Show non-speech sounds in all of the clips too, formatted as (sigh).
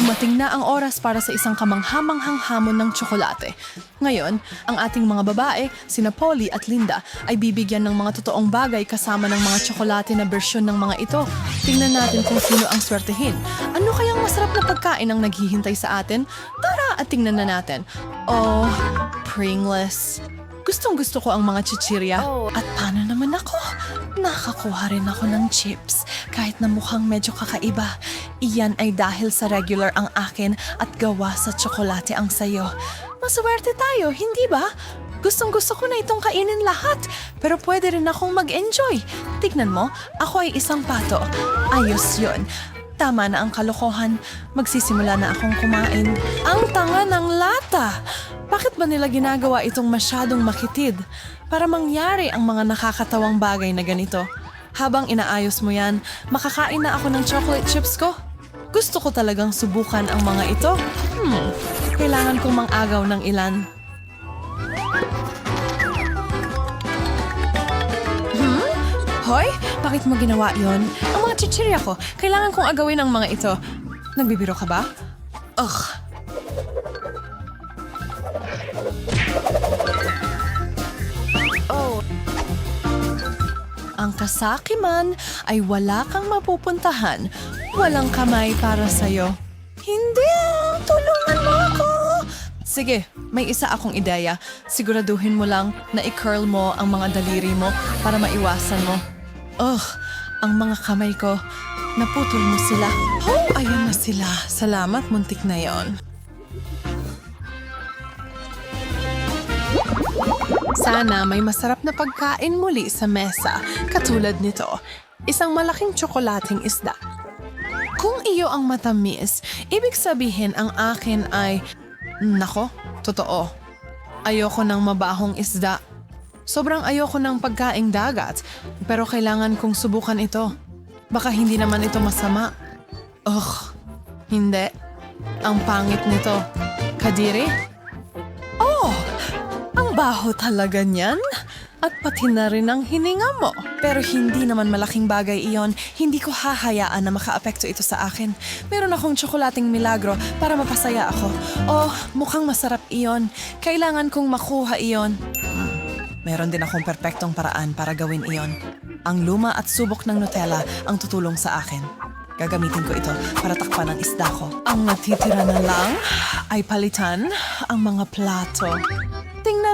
Dumating na ang oras para sa isang kamanghamanghang hamon ng tsokolate. Ngayon, ang ating mga babae, sina Polly at Linda, ay bibigyan ng mga totoong bagay kasama ng mga tsokolate na bersyon ng mga ito. Tingnan natin kung sino ang swertehin. Ano kayang masarap na pagkain ang naghihintay sa atin? Tara at tingnan na natin. Oh, Pringles. Gustong gusto ko ang mga chichirya. At paano naman ako? Nakakuha rin ako ng chips. Kahit na mukhang medyo kakaiba. Iyan ay dahil sa regular ang akin at gawa sa tsokolate ang sayo. Maswerte tayo, hindi ba? Gustong gusto ko na itong kainin lahat. Pero pwede rin akong mag-enjoy. Tignan mo, ako ay isang pato. Ayos yun. Tama na ang kalokohan. Magsisimula na akong kumain. Ang tanga ng lata! Bakit ba nila ginagawa itong masyadong makitid? Para mangyari ang mga nakakatawang bagay na ganito. Habang inaayos mo yan, makakain na ako ng chocolate chips ko. Gusto ko talagang subukan ang mga ito. Hmm, kailangan kong mangagaw ng ilan. Hmm? Hoy, bakit mo ginawa yon? Ang mga chichirya ko, kailangan kong agawin ang mga ito. Nagbibiro ka ba? Ugh. Ang kasakiman ay wala kang mapupuntahan. Walang kamay para sa'yo. Hindi! Tulungan mo ako! Sige, may isa akong ideya. Siguraduhin mo lang na i-curl mo ang mga daliri mo para maiwasan mo. Ugh, ang mga kamay ko. Naputol mo sila. Oh, ayun na sila. Salamat, muntik na yon. Sana may masarap na pagkain muli sa mesa, katulad nito, isang malaking tsokolating isda. Kung iyo ang matamis, ibig sabihin ang akin ay, nako, totoo. Ayoko ng mabahong isda. Sobrang ayoko ng pagkaing dagat, pero kailangan kong subukan ito. Baka hindi naman ito masama. Ugh, hindi. Ang pangit nito. Kadiri? Baho talaga niyan. At pati na rin ang hininga mo. Pero hindi naman malaking bagay iyon. Hindi ko hahayaan na makaapekto ito sa akin. Meron akong tsokolating milagro para mapasaya ako. Oh, mukhang masarap iyon. Kailangan kong makuha iyon. Meron din akong perpektong paraan para gawin iyon. Ang luma at subok ng Nutella ang tutulong sa akin. Gagamitin ko ito para takpan ang isda ko. Ang natitira na lang ay palitan ang mga plato.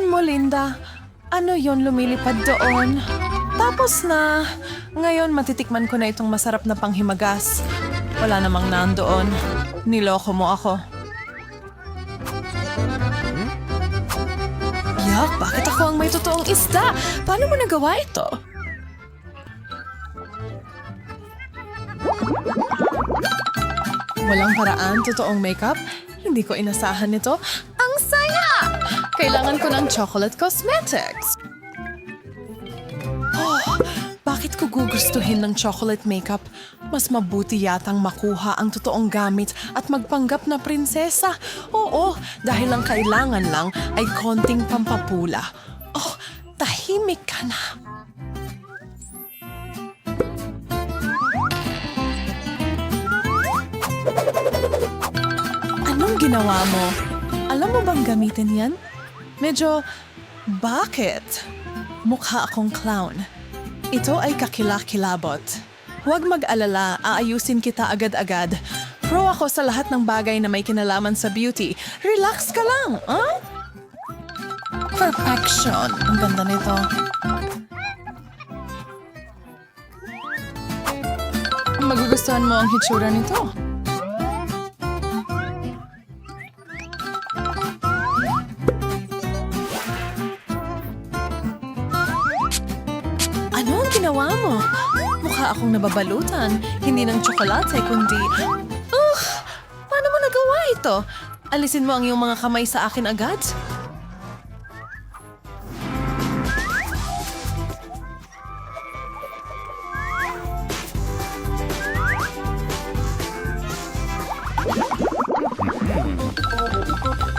Tingnan mo, Linda. Ano yon lumilipad doon? Tapos na. Ngayon matitikman ko na itong masarap na panghimagas. Wala namang nandoon. Niloko mo ako. Yak, bakit ako ang may totoong isda? Paano mo nagawa ito? Walang paraan, totoong makeup. Hindi ko inasahan nito. Kailangan ko ng chocolate cosmetics. Oh, (gasps) bakit ko gugustuhin ng chocolate makeup? Mas mabuti yatang makuha ang totoong gamit at magpanggap na prinsesa. Oo, dahil ang kailangan lang ay konting pampapula. Oh, tahimik ka na. Anong ginawa mo? Alam mo bang gamitin yan? Medyo, bakit? Mukha akong clown. Ito ay kakilakilabot. Huwag mag-alala, aayusin kita agad-agad. Pro ako sa lahat ng bagay na may kinalaman sa beauty. Relax ka lang, ah? Perfection. Ang ganda nito. Magugustuhan mo ang hitsura nito. Akong nababalutan. Hindi ng tsokolate, kundi... Ugh! Paano mo nagawa ito? Alisin mo ang iyong mga kamay sa akin agad?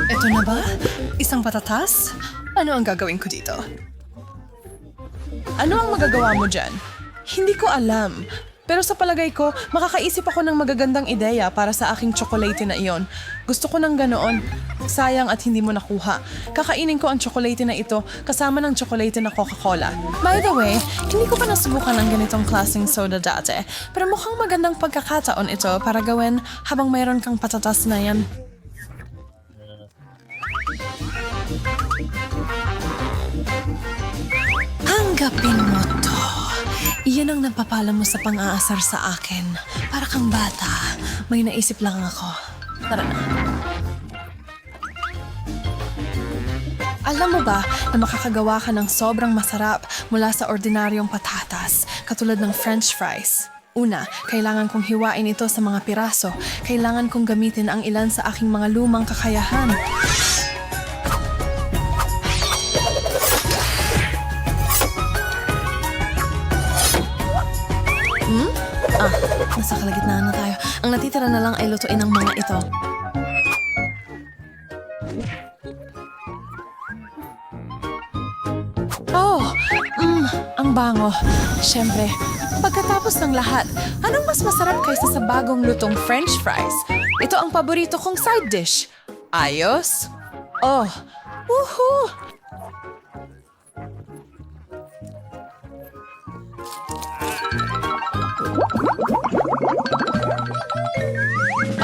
Ito na ba? Isang patatas? Ano ang gagawin ko dito? Ano ang magagawa mo dyan? Hindi ko alam. Pero sa palagay ko, makakaisip ako ng magagandang ideya para sa aking tsokolate na iyon. Gusto ko ng ganoon. Sayang at hindi mo nakuha. Kakainin ko ang tsokolate na ito kasama ng tsokolate na Coca-Cola. By the way, hindi ko pa nasubukan ang ganitong klaseng soda dati. Pero mukhang magandang pagkakataon ito para gawin habang mayroon kang patatas na yan. Hanggapin mo to. Iyan ang napapala mo sa pang-aasar sa akin. Para kang bata. May naisip lang ako. Tara na. Alam mo ba na makakagawa ka ng sobrang masarap mula sa ordinaryong patatas, katulad ng french fries? Una, kailangan kong hiwain ito sa mga piraso. Kailangan kong gamitin ang ilan sa aking mga lumang kakayahan. Nasa kalagitnaan na tayo. Ang natitira na lang ay lutuin ang mga ito. Oh, mm, ang bango. Siyempre, pagkatapos ng lahat, anong mas masarap kaysa sa bagong lutong french fries? Ito ang paborito kong side dish. Ayos? Oh, woohoo!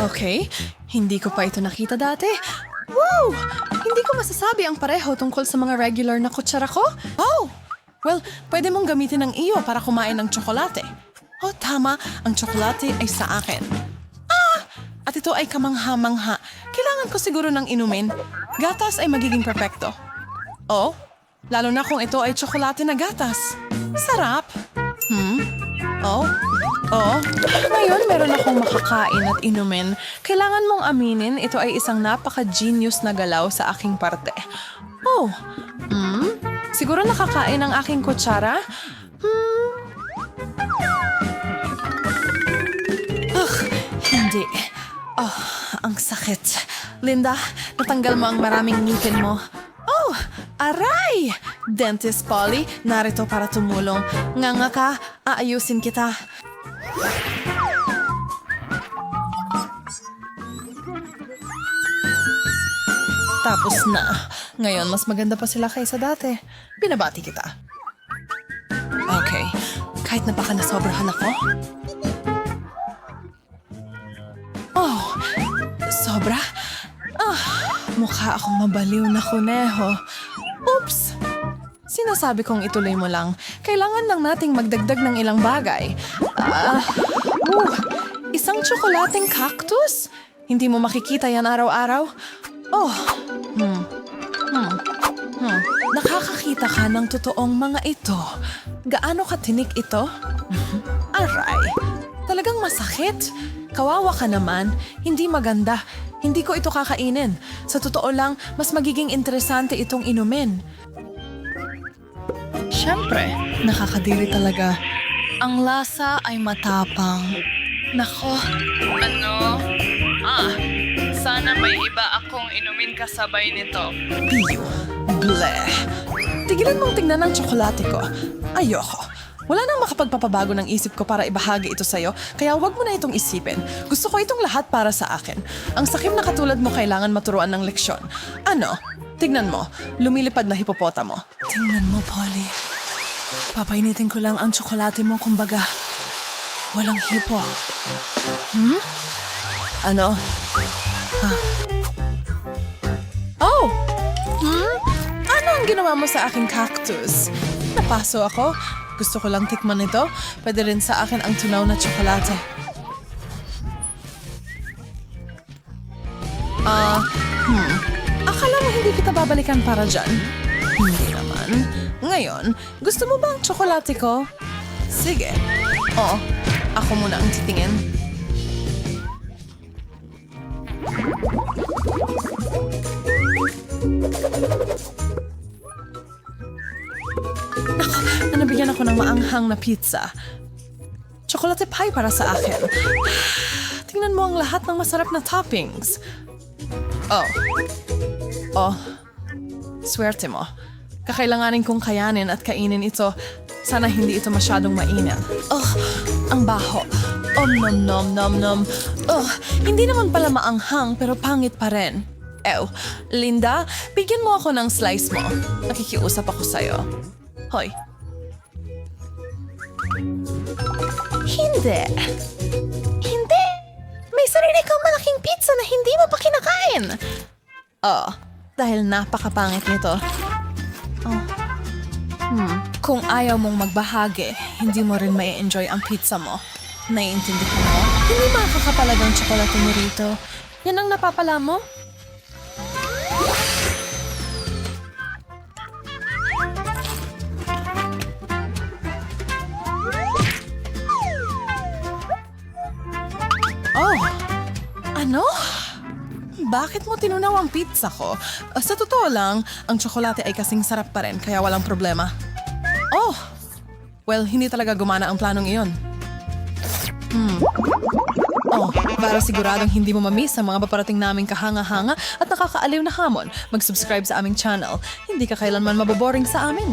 Okay, hindi ko pa ito nakita dati. Wow! Hindi ko masasabi ang pareho tungkol sa mga regular na kutsara ko. Oh! Well, pwede mong gamitin ang iyo para kumain ng tsokolate. Oh, tama. Ang tsokolate ay sa akin. Ah! At ito ay kamangha-mangha. Kailangan ko siguro ng inumin. Gatas ay magiging perpekto. Oh? Lalo na kung ito ay tsokolate na gatas. Sarap. Hmm? Oh? Oo. Ngayon, meron akong makakain at inumin. Kailangan mong aminin, ito ay isang napaka-genius na galaw sa aking parte. Oh, hmm? Siguro nakakain ang aking kutsara? Hmm? Ugh, hindi. Oh, ang sakit. Linda, natanggal mo ang maraming ngipin mo. Oh, aray! Dentist Polly, narito para tumulong. Nga nga ka, aayusin kita. Tapos na. Ngayon, mas maganda pa sila kaysa dati. Binabati kita. Okay. Kahit na baka nasobrahan ako. Oh, sobra? Ah, mukha akong mabaliw na kuneho. Oops! Sinasabi kong ituloy mo lang. Kailangan lang nating magdagdag ng ilang bagay. Ah, uh, isang tsokolating cactus? Hindi mo makikita yan araw-araw? Oh, hmm, hmm, hmm. Nakakakita ka ng totoong mga ito. Gaano katinik ito? (laughs) Aray, talagang masakit. Kawawa ka naman. Hindi maganda. Hindi ko ito kakainin. Sa totoo lang, mas magiging interesante itong inumin. Siyempre, nakakadiri talaga. Ang lasa ay matapang. Nako, ano? Ah, sana may iba akong inumin kasabay nito. Piyo. Bleh. Tigilan mong tingnan ang tsokolate ko. Ayoko. Wala nang makapagpapabago ng isip ko para ibahagi ito sa'yo, kaya wag mo na itong isipin. Gusto ko itong lahat para sa akin. Ang sakim na katulad mo kailangan maturuan ng leksyon. Ano? Tignan mo, lumilipad na hipopotamo. Tingnan mo, Polly. Papainitin ko lang ang tsokolate mo, kumbaga. Walang hipo. Hmm? Ano? Ah. Oh! Hmm? Ano ang ginawa mo sa aking cactus? Napaso ako. Gusto ko lang tikman ito. Pwede rin sa akin ang tunaw na tsokolate. Ah, hmm. Akala mo hindi kita babalikan para dyan? Hindi naman. Ngayon, gusto mo ba ang tsokolate ko? Sige. Oo, ako muna ang titingin. na nabigyan ako ng maanghang na pizza. Chocolate pie para sa akin. Tingnan mo ang lahat ng masarap na toppings. Oh. Oh. Swerte mo. Kakailanganin kong kayanin at kainin ito. Sana hindi ito masyadong mainit. Oh, ang baho. Om nom nom nom nom. Ugh, hindi naman pala maanghang pero pangit pa rin. Ew, Linda, bigyan mo ako ng slice mo. Nakikiusap ako sa'yo. Hoy. Hindi. Hindi. May sarili kang malaking pizza na hindi mo pa kinakain. Oh, dahil napakapangit nito. Oh. Hmm. Kung ayaw mong magbahagi, hindi mo rin may enjoy ang pizza mo. Naiintindihan mo? Hindi makakapalagang tsokolate mo rito. Yan ang napapala mo? Oh, ano? Bakit mo tinunaw ang pizza ko? Ah, sa totoo lang, ang tsokolate ay kasing sarap pa rin, kaya walang problema. Oh! Well, hindi talaga gumana ang planong iyon. Hmm. Oh, para siguradong hindi mo mamiss ang mga paparating naming kahanga-hanga at nakakaaliw na hamon, mag-subscribe sa aming channel. Hindi ka kailanman maboboring sa amin.